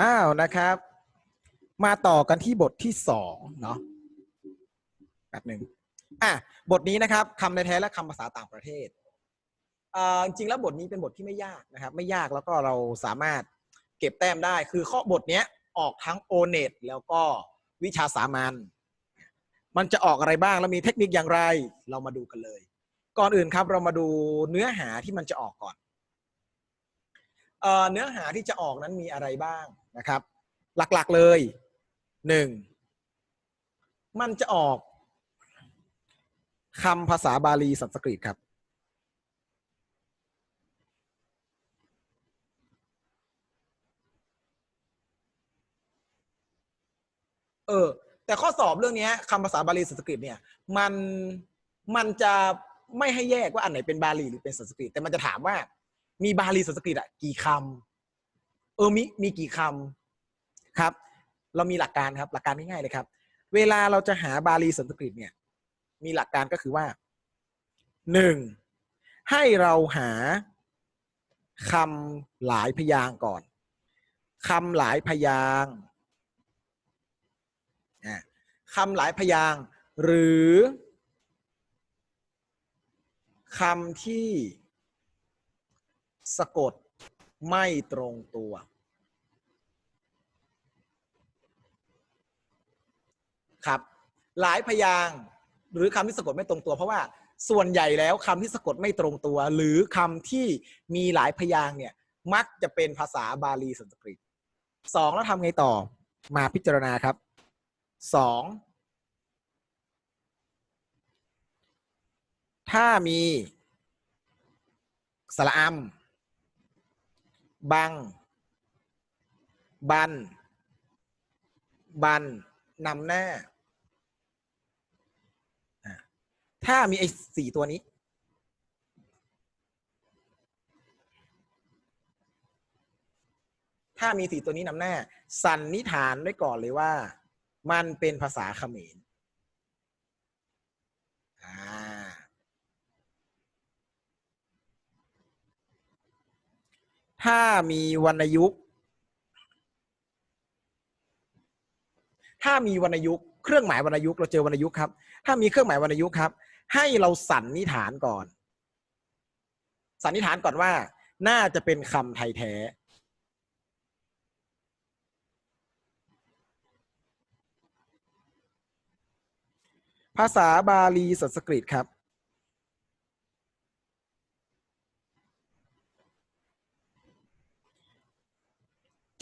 อ้าวนะครับ มาต่อกันที่บทที่สองเนาะแป๊บหนึ่งอะบทนี้นะครับคำในแท้และคำภาษาต่างประเทศอ่าจริงแล้วบทนี้เป็นบทที่ไม่ยากนะครับ ไม่ยากแล้วก็เราสามารถเก็บแต้มได้ คือข้อบทเนี้ยออกทั้งโอเน็ตแล้วก็วิชาสามัญมันจะออกอะไรบ้างแล้วมีเทคนิคอย่างไร เรามาดูกันเลย ก่อนอื่นครับ เรามาดูเนื้อหาที่มันจะออกก่อน เนื้อหาที่จะออกนั้นมีอะไรบ้างนะครับ หลักๆเลยหนึ่งมันจะออกคำภาษาบาลีสันสกฤตครับ เออ แต่ข้อสอบเรื่องนี้คำภาษาบาลีสันสกฤตเนี่ย มันมันจะไม่ให้แยกว่าอันไหนเป็นบาลีหรือเป็นสันสกฤตแต่มันจะถามว่า มีบาลีสันสกฤตอะกี่คำเออมีมีกี่คำครับ เรามีหลักการครับ หลักการง่ายๆเลยครับ เวลาเราจะหาบาลีสันสกฤตเนี่ย มีหลักการก็คือว่าหนึ่งให้เราหาคำหลายพยางก่อนคำหลายพยางคำหลายพยางหรือคำที่ สะกดไม่ตรงตัว ครับ หลายพยางหรือคำที่สะกดไม่ตรงตัว เพราะว่าส่วนใหญ่แล้วคำที่สะกดไม่ตรงตัว หรือคำที่มีหลายพยางเนี่ยมักจะเป็นภาษาบาลีสันสกฤตสองแล้วทำไงต่อมาพิจารณาครับสองถ้ามีสระอัม บัง บัน บันนำหน้าอะถ้ามีไอ้สี่ตัวนี้ ถ้ามีสี่ตัวนี้นำหน้า สันนิฐานไว้ก่อนเลยว่า มันเป็นภาษาเขมรอ่า ถ้ามีวรรณยุกต์ ถ้ามีวรรณยุกต์เครื่องหมายวรรณยุกต์เราเจอวรรณยุกต์ครับ ถ้ามีเครื่องหมายวรรณยุกต์ครับ ให้เราสันนิษฐานก่อน สันนิษฐานก่อนว่า น่าจะเป็นคำไทยแท้ ภาษาบาลีสันสกฤตครับ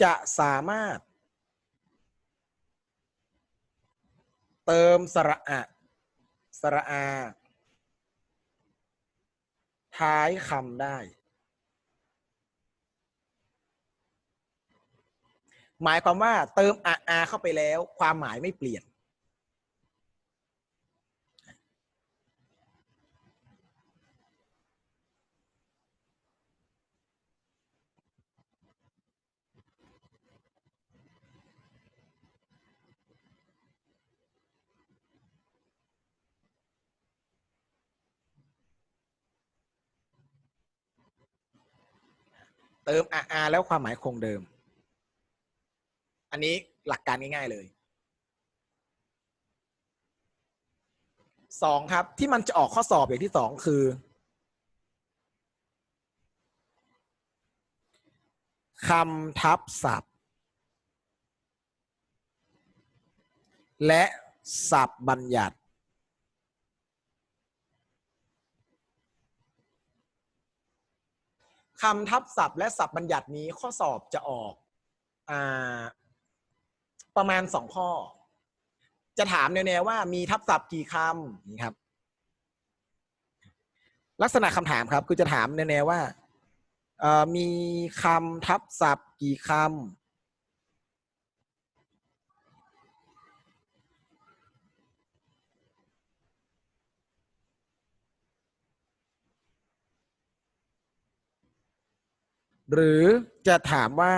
จะสามารถ เติมสระอะสระอา ท้ายคำได้ หมายความว่าเติมอะอาเข้าไปแล้ว ความหมายไม่เปลี่ยน เติม RR แล้วความหมายคงเดิม อันนี้หลักการง่าย ๆเลยสองครับ ที่มันจะออกข้อสอบอย่างที่สองคือคำทับศัพท์ และศัพท์บัญญัติ คำทับศัพท์และศัพท์บัญญัตินี้ข้อสอบจะออกอาประมาณสองข้อ จะถามแนวๆว่ามีทับศัพท์กี่คำนี่ครับ ลักษณะคำถามครับ คือจะถามแนวๆว่ามีคำทับศัพท์กี่คำ หรือจะถามว่า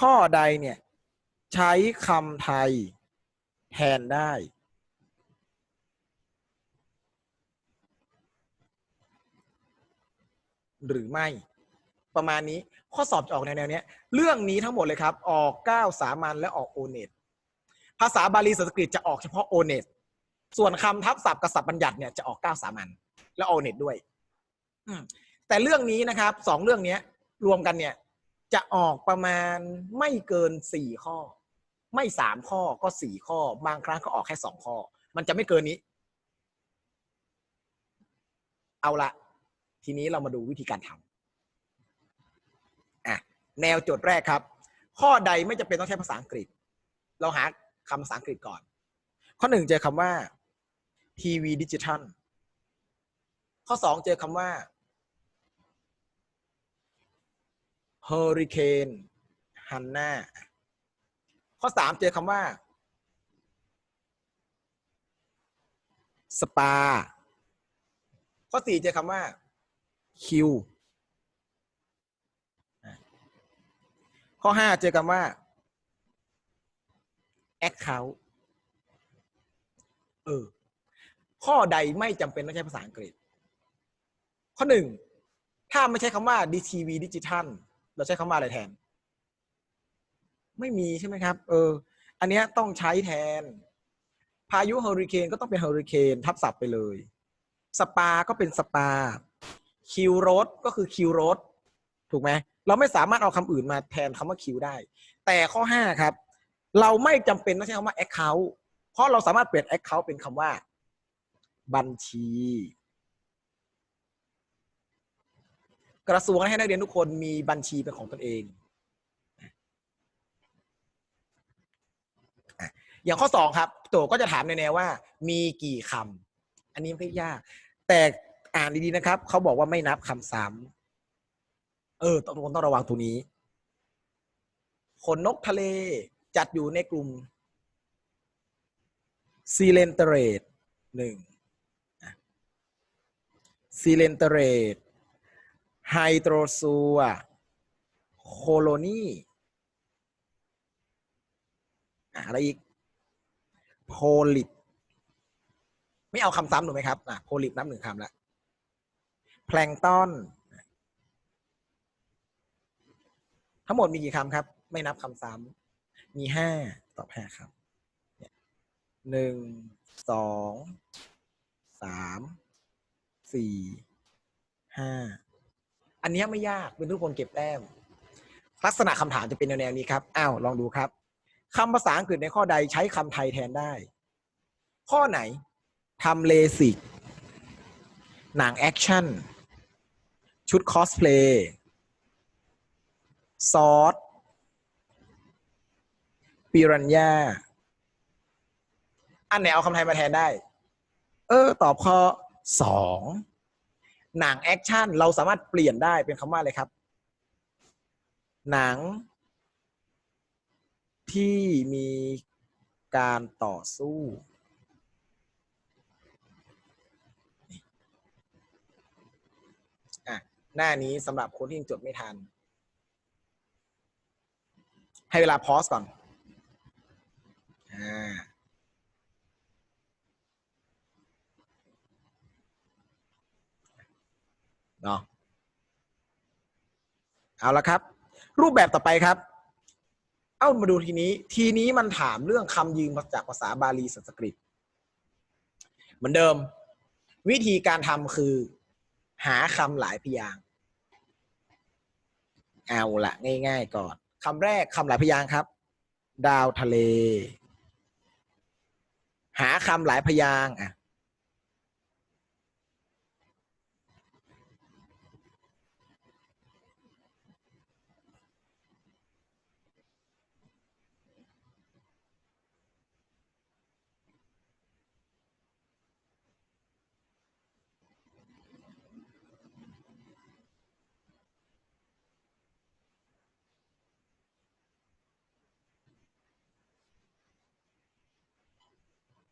ข้อใดเนี่ย ใช้คำไทย แทนได้ หรือไม่ ประมาณนี้ข้อสอบจะออกแนวๆเนี้ยเรื่องนี้ทั้งหมดเลยครับ ออกเก้าสามัญและออกโอเน็ตภาษาบาลีสันสกฤตจะออกเฉพาะโอเน็ตส่วนคำทับศัพท์กับศัพท์บัญญัติเนี่ยจะออกเก้าสามัญและโอเน็ตด้วยอืม แต่เรื่องนี้นะครับสองเรื่องเนี้ยรวมกันเนี่ยจะออกประมาณไม่เกินสี่ข้อ ไม่สามข้อก็สี่ข้อ บางครั้งก็ออกแค่สองข้อ มันจะไม่เกินนี้ เอาละทีนี้เรามาดูวิธีการทำอะแนวโจทย์แรกครับ ข้อใดไม่จำเป็นต้องใช้ภาษาอังกฤษ เราหาคำภาษาอังกฤษก่อน ข้อหนึ่งเจอคำว่าทีวีดิจิทัลข้อสองเจอคำว่า เฮอริเคนฮันนาข้อสามเจอคำว่า สปา ข้อสี่เจอคำว่า คิว ข้อห้าเจอคำว่า แอคเคาท์เออ ข้อใดไม่จำเป็นต้องใช้ภาษาอังกฤษ ข้อหนึ่ง ถ้าไม่ใช้คำว่าดีทีวีดิจิทัล เราใช้คำว่าอะไรแทน ไม่มีใช่ไหมครับ เออ อันเนี้ยต้องใช้แทน พายุเฮอริเคนก็ต้องเป็นเฮอริเคนทับศัพท์ไปเลย สปาก็เป็นสปา คิวโรสก็คือคิวโรสถูกไหมเราไม่สามารถเอาคำอื่นมาแทนคำว่าคิวได้ แต่ข้อห้าครับ เราไม่จำเป็นต้องใช้คำว่า account เพราะเราสามารถเปลี่ยน account เป็นคำว่า บัญชี กระทรวงให้นักเรียนทุกคนมีบัญชีเป็นของตนเอง อย่างข้อสองครับโจก็จะถามในแนวว่า มีกี่คำอันนี้ไม่ยาก แต่อ่านดีๆนะครับ เขาบอกว่าไม่นับคำซ้ำเออต้องทุกคนต้องระวังตรงนี้ ขนนกทะเลจัดอยู่ในกลุ่มซีเลนเตเรตหนึ่งซีเลนเตเรต ไฮโดรซัวโคโลนีอะไรอีก โพลิป ไม่เอาคำซ้ำถูกไหมครับอะโพลิปนับหนึ่งคำแล้วแพลงตอนทั้งหมดมีกี่คำครับ ไม่นับคำซ้ำมีห้าตอบห้าครับหนึ่งสองสามสี่ห้า อันนี้ไม่ยากเป็นทุกคนเก็บแต้ม ลักษณะคำถามจะเป็นแนวๆนี้ครับอ้าวลองดูครับคำภาษาอังกฤษในข้อใดใช้คำไทยแทนได้ ข้อไหนทำเลสิกหนังแอคชั่น ชุดคอสเพลย์ซอสปิรันยาอันไหนเอาคำไทยมาแทนได้ เออ ตอบข้อสอง หนังแอคชั่นเราสามารถเปลี่ยนได้เป็นคำว่าอะไรครับ หนัง ที่มีการต่อสู้อะหน้านี้สำหรับคนที่ยังจดไม่ทัน ให้เวลาพอสก่อน อ่า เนาะเอาละครับ รูปแบบต่อไปครับ เอ้ามาดูทีนี้ ทีนี้มันถามเรื่องคำยืมมาจากภาษาบาลีสันสกฤต เหมือนเดิม วิธีการทำคือ หาคำหลายพยางเอาละง่าย ๆ ก่อนคำแรกคำหลายพยางครับ ดาวทะเล หาคำหลายพยางอะ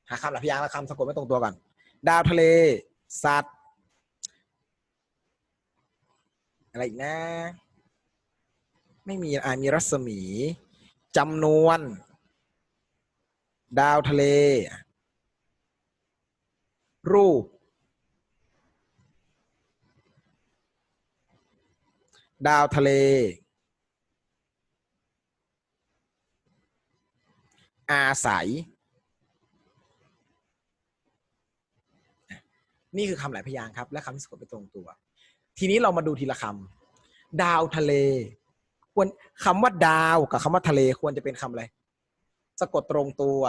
หาคำหลายพยางค์และคำสะกดไม่ตรงตัวก่อน ดาวทะเล สัตว์ อะไรอีกนะ ไม่มีอ่ามีรัศมีจำนวน ดาวทะเล รูป ดาวทะเล อาศัย นี่คือคำหลายพยางค์ครับ และคำที่สะกดไปตรงตัว ทีนี้เรามาดูทีละคำดาวทะเล ควรคำว่าดาวกับคำว่าทะเลควรจะเป็นคำอะไร สะกดตรงตัว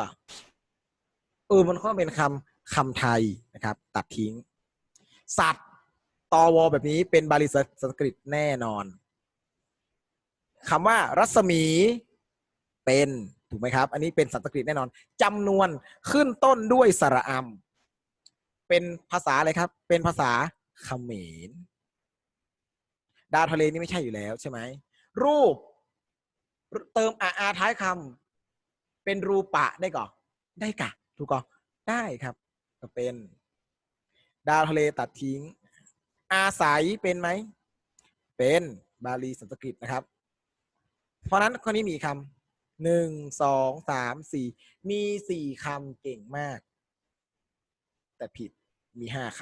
เออมันก็เป็นคำคำไทยนะครับ ตัดทิ้ง สัตว์ตอวอแบบนี้เป็นบาลีสันสกฤตแน่นอนคำว่ารัศมีเป็นถูกไหมครับ อันนี้เป็นสันสกฤตแน่นอนจำนวนขึ้นต้นด้วยสระอัม เป็นภาษาอะไรครับ เป็นภาษาเขมรดาวทะเลนี่ไม่ใช่อยู่แล้วใช่ไหมรูป เติมอาอาท้ายคำเป็นรูปะได้ก่อได้กะถูกก่อได้ครับ ก็เป็น ดาวทะเลตัดทิ้ง อาศัยเป็นไหม เป็นบาลีสันสกฤตนะครับ เพราะฉะนั้นข้อนี้มีคำหนึ่งสองสามสี่มีสี่คำเก่งมาก แต่ผิดมีห้าค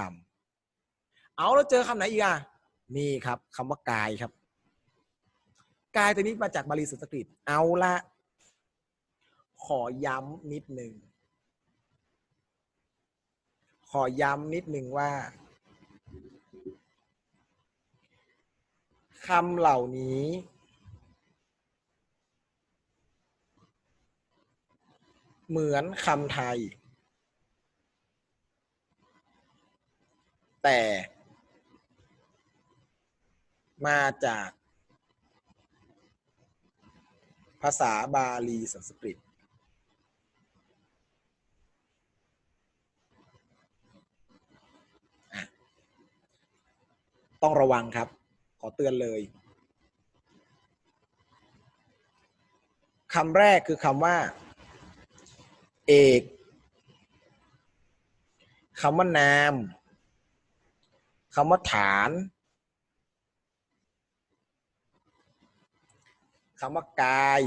ำเอาแล้วเจอคำไหนอีกอะนี่ครับคำว่ากายครับ กายตัวนี้มาจากบาลีสันสกฤต เอาละขอย้ำนิดหนึ่งขอย้ำนิดหนึ่งว่าคำเหล่านี้ เหมือนคำไทย แต่ มาจากภาษาบาลีสันสกฤตต้องระวังครับ ขอเตือนเลยคำแรกคือคำว่า เอกคำว่านาม คำว่าฐานคำว่ากาย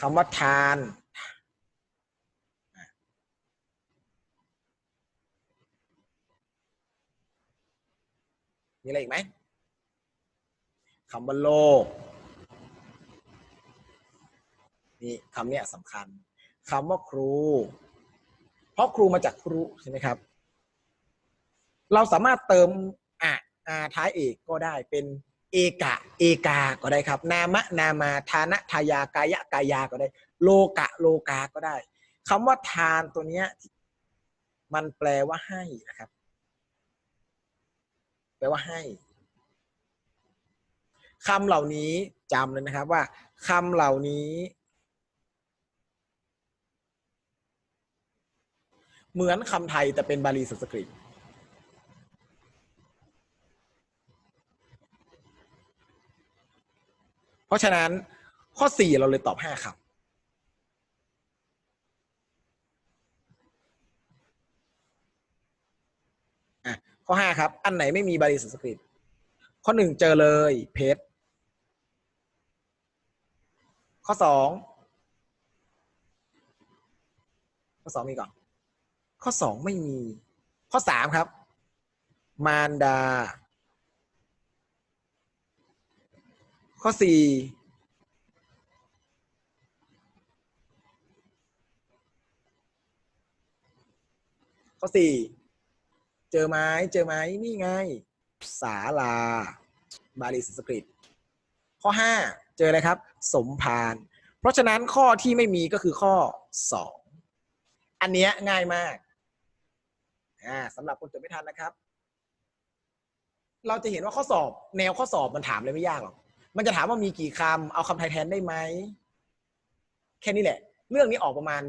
คำว่าทานมีอะไรอีกไหมคำว่าโลกนี่คำเนี้ยสำคัญคำว่าครู เพราะครูมาจากครูใช่ไหมครับ เราสามารถเติมอะอาท้ายเอกก็ได้เป็นเอกะ เอกา ก็ได้ครับ นามะนามาทานะทายากายะกายาก็ได้ โลกะโลกาก็ได้คำว่าทานตัวเนี้ยมันแปลว่าให้นะครับ แปลว่าให้คำเหล่านี้จำเลยนะครับว่าคำเหล่านี้ เหมือนคำไทยแต่เป็นบาลีสันสกฤต เพ ราะฉะนั้นข้อ4เราเลยตอบ5คำอะข้อ5ครับ อันไหนไม่มีบาลีสันสกฤต ข้อ1เจอเลยเพชร ข้อ2ข้อ2มีก่อน ข้อ2ไม่มี ข้อ3ครับ มารดา ข้อ4ข้อ4เจอไหมเจอไหมนี่ไงศาลา บาลีสันสกฤต ข้อ5เจออะไรครับ สมพาน เพราะฉะนั้นข้อที่ไม่มีก็คือข้อ2อันเนี้ยง่ายมากอ่าสำหรับคนจดไม่ทันนะครับ เราจะเห็นว่าข้อสอบ แนวข้อสอบมันถามเลยไม่ยากหรอก มันจะถามว่ามีกี่คำเอาคำไทยแทนได้ไหม แค่นี้แหละ เรื่องนี้ออกประมาณ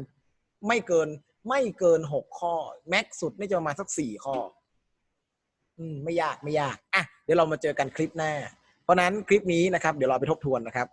ไม่เกิน ไม่เกินหกข้อ แม็กสุดนี่จะประมาณสักสี่ข้อ อืม ไม่ยากไม่ยาก อะ เดี๋ยวเรามาเจอกันคลิปหน้า เพราะนั้นคลิปนี้นะครับ เดี๋ยวเราไปทบทวนนะครับ